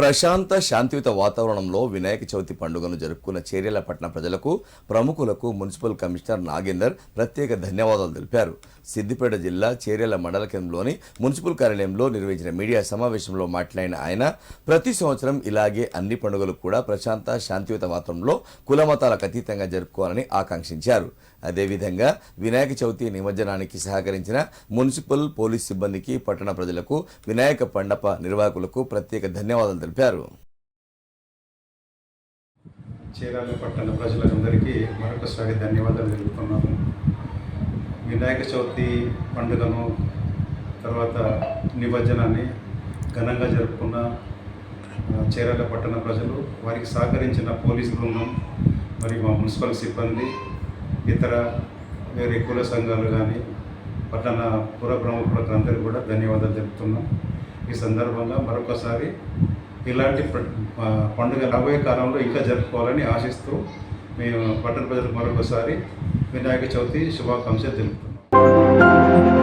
ప్రశాంత శాంతియుత వాతావరణంలో వినాయక చవితి పండుగను జరుపుకున్న చేర్యాల పట్టణ ప్రజలకు ప్రముఖులకు మున్సిపల్ కమిషనర్ నాగేందర్ ప్రత్యేక ధన్యవాదాలు తెలిపారు. సిద్దిపేట జిల్లా చేర్యాల మండల కేంద్రంలోని మున్సిపల్ కార్యాలయంలో నిర్వహించిన మీడియా సమావేశంలో మాట్లాడిన ఆయన ప్రతి సంవత్సరం ఇలాగే అన్ని పండుగలు కూడా ప్రశాంత శాంతియుత వాతావరణంలో కులమతాలకు అతీతంగా జరుపుకోవాలని ఆకాంక్షించారు. అదేవిధంగా వినాయక చవితి నిమజ్జనానికి సహకరించిన మున్సిపల్ పోలీస్ సిబ్బందికి పట్టణ ప్రజలకు వినాయక పండప నిర్వాహకులకు ప్రత్యేక ధన్యవాదాలు తెలిపారు. చీరాల పట్టణ ప్రజలందరికీ మరొకసారి ధన్యవాదాలు తెలుపుతున్నాము. వినాయక చవితి పండుగను తర్వాత నిమజ్జనాన్ని ఘనంగా జరుపుకున్న చీరాల పట్టణ ప్రజలు వారికి సహకరించిన పోలీస్ బృందం మరియు మా మున్సిపల్ సిబ్బంది ఇతర వేరే కుల సంఘాలు కానీ పట్టణ పుర ప్రముఖులకు అందరికీ కూడా ధన్యవాదాలు తెలుపుతున్నాం. ఈ సందర్భంగా మరొకసారి ఇలాంటి పండుగ రాబోయే కాలంలో ఇంకా జరుపుకోవాలని ఆశిస్తూ మేము పట్టణ ప్రజలకు మరొకసారి వినాయక చవితి శుభాకాంక్షలు తెలుపుతున్నాం.